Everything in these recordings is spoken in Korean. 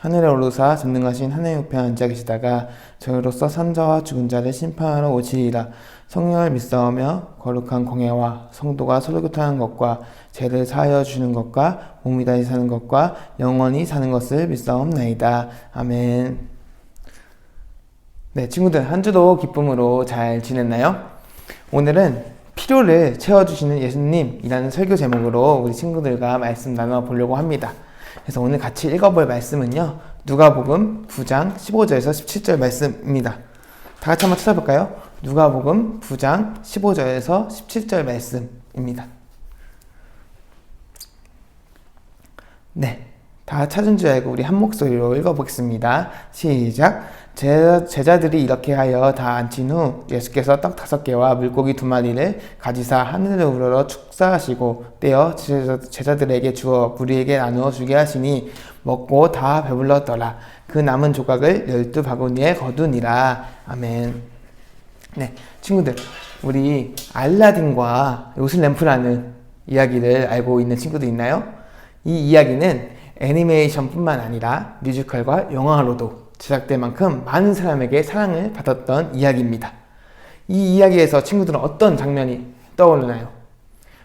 하늘에 오르사 전능하신 하나님 우편에 앉아 계시다가 저희로서 산자와 죽은 자를 심판하러 오시리라 성령을 믿사오며 거룩한 공예와 성도가 서로 교통하는 것과 죄를 사하여 주는 것과 몸이 다시 사는 것과 영원히 사는 것을 믿사옵나이다. 아멘. 네, 친구들 한 주도 기쁨으로 잘 지냈나요? 오늘은 필요를 채워주시는 예수님이라는 설교 제목으로 우리 친구들과 말씀 나눠보려고 합니다. 그래서 오늘 같이 읽어볼 말씀은요. 누가복음 9장 15절에서 17절 말씀입니다. 다 같이 한번 찾아볼까요? 누가복음 9장 15절에서 17절 말씀입니다. 네. 다 찾은 줄 알고 우리 한 목소리로 읽어보겠습니다. 시작. 제자, 들이 이렇게 하여 다 앉힌 후 예수께서 떡 다섯 개와 물고기 두 마리를 가지사 하늘을 우러러 축사하시고 떼어 제자, 들에게 주어 무리에게 나누어 주게 하시니 먹고 다 배불렀더라. 그 남은 조각을 열두 바구니에 거두니라. 아멘. 네, 친구들, 우리 알라딘과 요슬 램프라는 이야기를 알고 있는 친구들 있나요? 이 이야기는 애니메이션뿐만 아니라 뮤지컬과 영화로도 제작될 만큼 많은 사람에게 사랑을 받았던 이야기입니다. 이 이야기에서 친구들은 어떤 장면이 떠오르나요?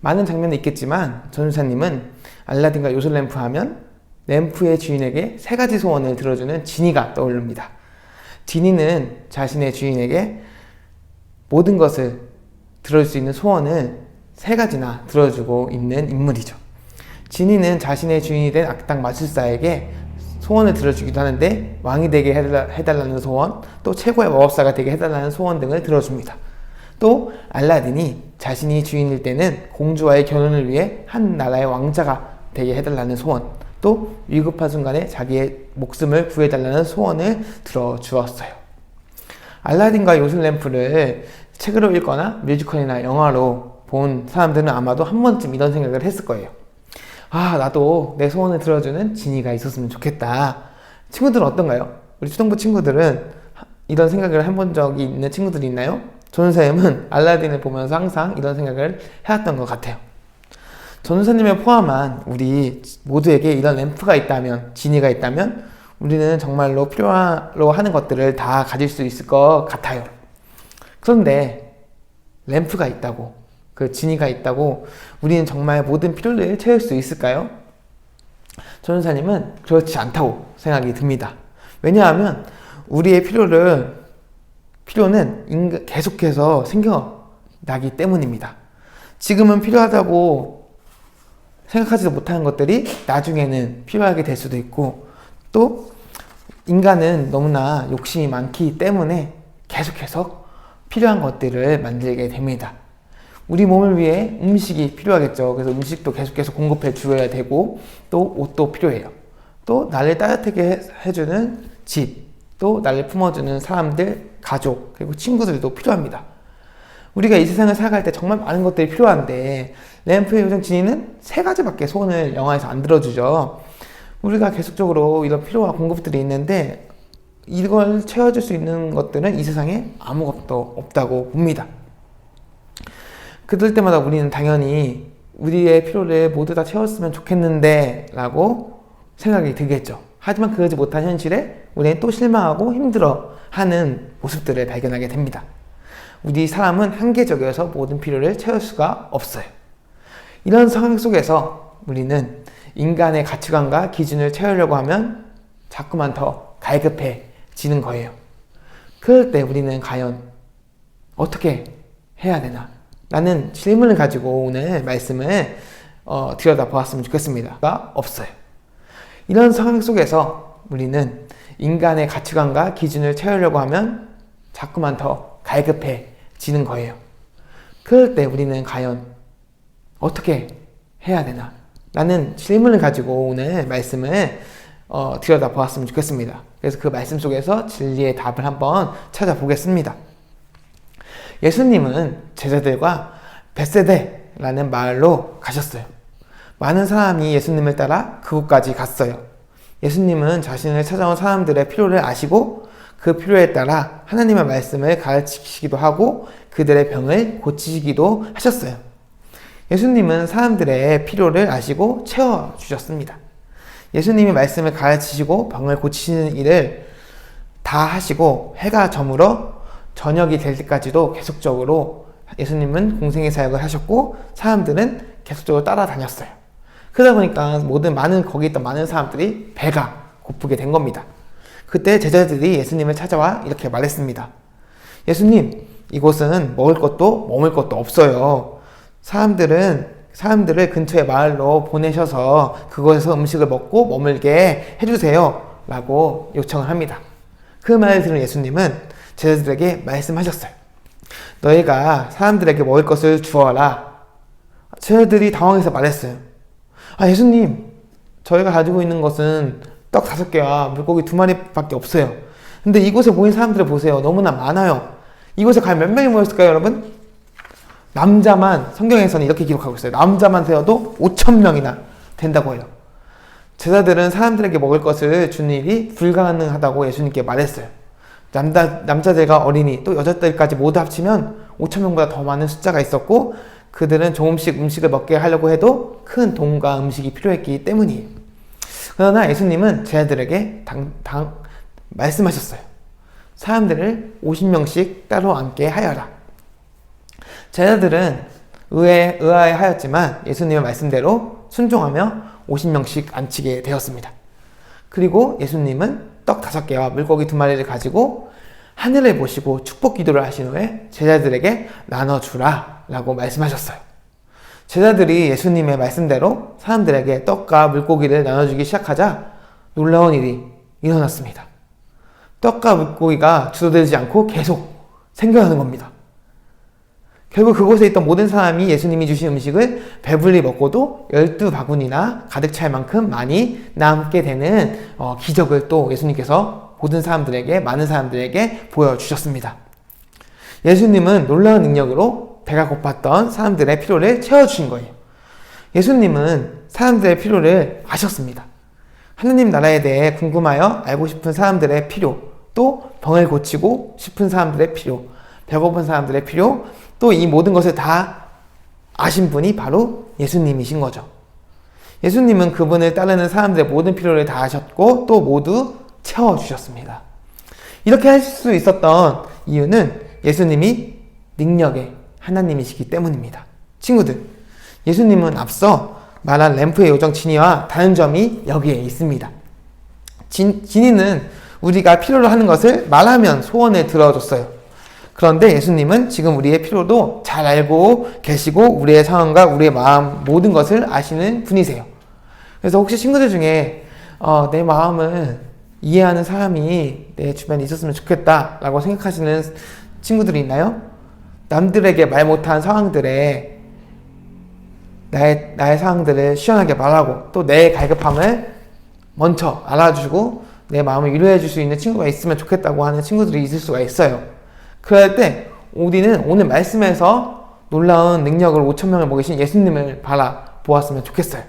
많은 장면이 있겠지만 전우사님은 알라딘과 요술램프 하면 램프의 주인에게 세 가지 소원을 들어주는 지니가 떠오릅니다. 지니는 자신의 주인에게 모든 것을 들어줄 수 있는 소원을 세 가지나 들어주고 있는 인물이죠. 지니는 자신의 주인이 된 악당 마술사에게 소원을 들어주기도 하는데 왕이 되게 해달라 는 소원, 또 최고의 마법사가 되게 해달라는 소원 등을 들어줍니다. 또 알라딘이 자신이 주인일 때는 공주와의 결혼을 위해 한 나라의 왕자가 되게 해달라는 소원, 또 위급한 순간에 자기의 목숨을 구해달라는 소원을 들어주었어요. 알라딘과 요술램프를 책으로 읽거나 뮤지컬이나 영화로 본 사람들은 아마도 한 번쯤 이런 생각을 했을 거예요. 아, 나도 내 소원을 들어주는 지니가 있었으면 좋겠다. 친구들은 어떤가요? 우리 초등부 친구들은 이런 생각을 해본 적이 있는 친구들이 있나요? 전우사님은 알라딘을 보면서 항상 이런 생각을 해왔던 것 같아요. 전우사님을 포함한 우리 모두에게 이런 램프가 있다면, 지니가 있다면, 우리는 정말로 필요로 하는 것들을 다 가질 수 있을 것 같아요. 그런데 램프가 있다고 그 진이가 있다고 우리는 정말 모든 필요를 채울 수 있을까요? 전사님은 그렇지 않다고 생각이 듭니다. 왜냐하면 우리의 필요를 필요는 계속해서 생겨나기 때문입니다. 지금은 필요하다고 생각하지도 못하는 것들이 나중에는 필요하게 될 수도 있고 또 인간은 너무나 욕심이 많기 때문에 계속해서 필요한 것들을 만들게 됩니다. 우리 몸을 위해 음식이 필요하겠죠. 그래서 음식도 계속해서 공급해 주어야 되고 또 옷도 필요해요. 또 나를 따뜻하게 해주는 집, 또 나를 품어주는 사람들, 가족, 그리고 친구들도 필요합니다. 우리가 이 세상을 살아갈 때 정말 많은 것들이 필요한데 램프의 요정 지니는 세 가지밖에 소원을 영화에서 안 들어주죠. 우리가 계속적으로 이런 필요와 공급들이 있는데 이걸 채워줄 수 있는 것들은 이 세상에 아무것도 없다고 봅니다. 그럴 때마다 우리는 당연히 우리의 필요를 모두 다 채웠으면 좋겠는데 라고 생각이 들겠죠. 하지만 그러지 못한 현실에 우리는 또 실망하고 힘들어 하는 모습들을 발견하게 됩니다. 우리 사람은 한계적이어서 모든 필요를 채울 수가 없어요. 이런 상황 속에서 우리는 인간의 가치관과 기준을 채우려고 하면 자꾸만 더 갈급해지는 거예요. 그럴 때 우리는 과연 어떻게 해야 되나? 라는 질문을 가지고 오늘 말씀을 어, 들여다보았으면 좋겠습니다. 없어요. 이런 상황 속에서 우리는 인간의 가치관과 기준을 채우려고 하면 자꾸만 더 갈급해지는 거예요. 그럴 때 우리는 과연 어떻게 해야 되나? 라는 질문을 가지고 오늘 말씀을 어, 들여다보았으면 좋겠습니다. 그래서 그 말씀 속에서 진리의 답을 한번 찾아보겠습니다. 예수님은 제자들과 벳세데 라는 마을로 가셨어요. 많은 사람이 예수님을 따라 그곳까지 갔어요. 예수님은 자신을 찾아온 사람들의 필요를 아시고 그 필요에 따라 하나님의 말씀을 가르치시기도 하고 그들의 병을 고치시기도 하셨어요. 예수님은 사람들의 필요를 아시고 채워주셨습니다. 예수님이 말씀을 가르치시고 병을 고치시는 일을 다 하시고 해가 저물어 저녁이 될 때까지도 계속적으로 예수님은 공생의 사역을 하셨고 사람들은 계속적으로 따라다녔어요. 그러다 보니까 모든 많은 거기 있던 많은 사람들이 배가 고프게 된 겁니다. 그때 제자들이 예수님을 찾아와 이렇게 말했습니다. 예수님, 이곳은 먹을 것도 머물 것도 없어요. 사람들은 사람들을 근처의 마을로 보내셔서 그곳에서 음식을 먹고 머물게 해주세요. 라고 요청을 합니다. 그 말을 들은 예수님은 제자들에게 말씀하셨어요. 너희가 사람들에게 먹을 것을 주어라. 제자들이 당황해서 말했어요. 아, 예수님, 저희가 가지고 있는 것은 떡 다섯 개와 물고기 두 마리밖에 없어요. 근데 이곳에 모인 사람들을 보세요. 너무나 많아요. 이곳에 과연 몇 명이 모였을까요, 여러분? 남자만, 성경에서는 이렇게 기록하고 있어요. 남자만 세어도 5천 명이나 된다고 해요. 제자들은 사람들에게 먹을 것을 주는 일이 불가능하다고 예수님께 말했어요. 남자, 남자들과 어린이, 또 여자들까지 모두 합치면 5천 명보다 더 많은 숫자가 있었고, 그들은 조금씩 음식을 먹게 하려고 해도 큰 돈과 음식이 필요했기 때문이에요. 그러나 예수님은 제자들에게 당, 당, 말씀하셨어요. 사람들을 50명씩 따로 앉게 하여라. 제자들은 의아해 하였지만 예수님의 말씀대로 순종하며 50명씩 앉히게 되었습니다. 그리고 예수님은 떡 다섯 개와 물고기 두 마리를 가지고 하늘을 보시고 축복 기도를 하신 후에 제자들에게 나눠주라 라고 말씀하셨어요. 제자들이 예수님의 말씀대로 사람들에게 떡과 물고기를 나눠주기 시작하자 놀라운 일이 일어났습니다. 떡과 물고기가 주도되지 않고 계속 생겨나는 겁니다. 결국 그곳에 있던 모든 사람이 예수님이 주신 음식을 배불리 먹고도 열두 바구니나 가득 찰 만큼 많이 남게 되는 어, 기적을 또 예수님께서 모든 사람들에게 많은 사람들에게 보여주셨습니다. 예수님은 놀라운 능력으로 배가 고팠던 사람들의 필요를 채워주신 거예요. 예수님은 사람들의 필요를 아셨습니다. 하느님 나라에 대해 궁금하여 알고 싶은 사람들의 필요, 또 병을 고치고 싶은 사람들의 필요, 배고픈 사람들의 필요, 또 이 모든 것을 다 아신 분이 바로 예수님이신 거죠. 예수님은 그분을 따르는 사람들의 모든 필요를 다 아셨고 또 모두 채워주셨습니다. 이렇게 하실 수 있었던 이유는 예수님이 능력의 하나님이시기 때문입니다. 친구들, 예수님은 앞서 말한 램프의 요정 지니와 다른 점이 여기에 있습니다. 진, 지니는 우리가 필요로 하는 것을 말하면 소원을 들어줬어요. 그런데 예수님은 지금 우리의 필요도 잘 알고 계시고 우리의 상황과 우리의 마음 모든 것을 아시는 분이세요. 그래서 혹시 친구들 중에 어, 내 마음을 이해하는 사람이 내 주변에 있었으면 좋겠다라고 생각하시는 친구들이 있나요? 남들에게 말 못한 상황들에 나의, 나의 상황들을 시원하게 말하고 또 내 갈급함을 먼저 알아주고 내 마음을 위로해 줄 수 있는 친구가 있으면 좋겠다고 하는 친구들이 있을 수가 있어요. 그럴 때 우리는 오늘 말씀에서 놀라운 능력을 5천 명을 먹이신 예수님을 바라 보았으면 좋겠어요.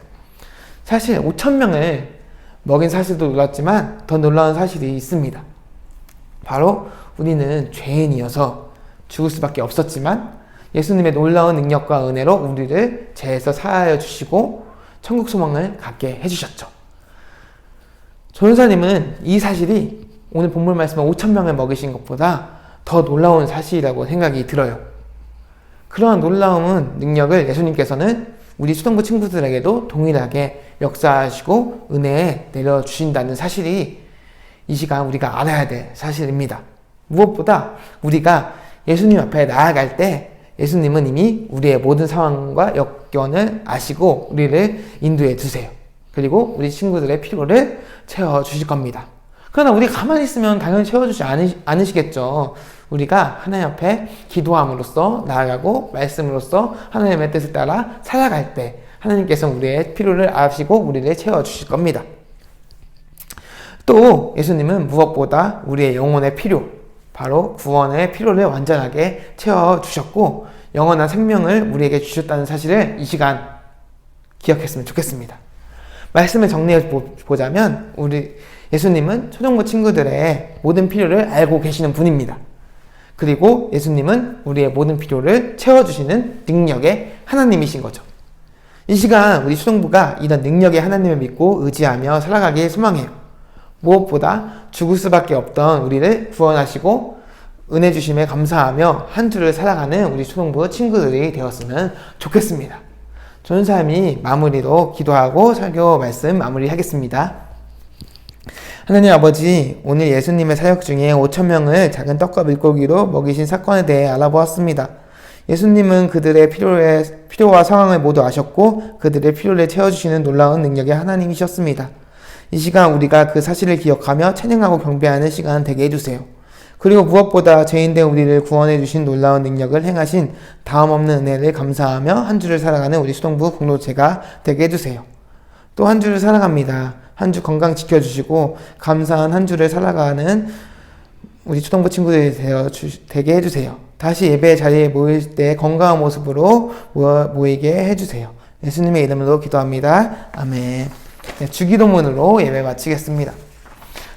사실 5천 명을 먹인 사실도 놀랐지만 더 놀라운 사실이 있습니다. 바로 우리는 죄인이어서 죽을 수밖에 없었지만 예수님의 놀라운 능력과 은혜로 우리를 죄에서 사하여 주시고 천국 소망을 갖게 해주셨죠. 조연사님은 이 사실이 오늘 본문 말씀에 5천 명을 먹이신 것보다 더 놀라운 사실이라고 생각이 들어요. 그러한 놀라운 능력을 예수님께서는 우리 수동부 친구들에게도 동일하게 역사하시고 은혜에 내려주신다는 사실이 이 시간 우리가 알아야 될 사실입니다. 무엇보다 우리가 예수님 앞에 나아갈 때 예수님은 이미 우리의 모든 상황과 여건을 아시고 우리를 인도해 주세요. 그리고 우리 친구들의 필요를 채워 주실 겁니다. 그러나 우리가 가만히 있으면 당연히 채워주지 않으시, 않으시겠죠. 우리가 하나님 앞에 기도함으로써 나아가고 말씀으로써 하나님의 뜻을 따라 살아갈 때 하나님께서 우리의 필요를 아시고 우리를 채워주실 겁니다. 또 예수님은 무엇보다 우리의 영혼의 필요, 바로 구원의 필요를 완전하게 채워주셨고 영원한 생명을 우리에게 주셨다는 사실을 이 시간 기억했으면 좋겠습니다. 말씀을 정리해 보- 보자면 우리 예수님은 초등부 친구들의 모든 필요를 알고 계시는 분입니다. 그리고 예수님은 우리의 모든 필요를 채워주시는 능력의 하나님이신 거죠. 이 시간 우리 초등부가 이런 능력의 하나님을 믿고 의지하며 살아가길 소망해요. 무엇보다 죽을 수밖에 없던 우리를 구원하시고 은혜 주심에 감사하며 한 주를 살아가는 우리 초등부 친구들이 되었으면 좋겠습니다. 좋은 삶이 마무리로 기도하고 설교 말씀 마무리하겠습니다. 하나님 아버지, 오늘 예수님의 사역 중에 5천명을 작은 떡과 물고기로 먹이신 사건에 대해 알아보았습니다. 예수님은 그들의 필요에, 필요와 상황을 모두 아셨고 그들의 필요를 채워주시는 놀라운 능력의 하나님이셨습니다. 이 시간 우리가 그 사실을 기억하며 찬양하고 경배하는 시간 되게 해주세요. 그리고 무엇보다 죄인된 우리를 구원해 주신 놀라운 능력을 행하신 다음 없는 은혜를 감사하며 한 주를 살아가는 우리 수동부 공동체가 되게 해주세요. 또 한 주를 살아갑니다. 한 주 건강 지켜주시고 감사한 한 주를 살아가는 우리 초등부 친구들이 되어 주, 되게 해주세요. 다시 예배 자리에 모일 때 건강한 모습으로 모여, 모이게 해주세요. 예수님의 이름으로 기도합니다. 아멘. 네, 주기도문으로 예배 마치겠습니다.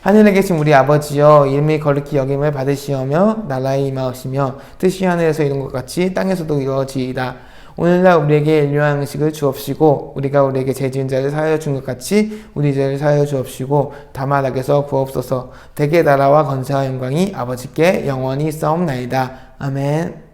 하늘에 계신 우리 아버지여 이름이 거룩히 여김을 받으시오며 나라의 임하시며 뜻이 하늘에서 이룬 것 같이 땅에서도 이루어지이다. 오늘날 우리에게 일용할 음식을 주옵시고 우리가 우리에게 죄 지은 자를 사하여 준 것 같이 우리 죄를 사하여 주옵시고 다만 악에서 구옵소서 대개 나라와 건세와 영광이 아버지께 영원히 싸움나이다. 아멘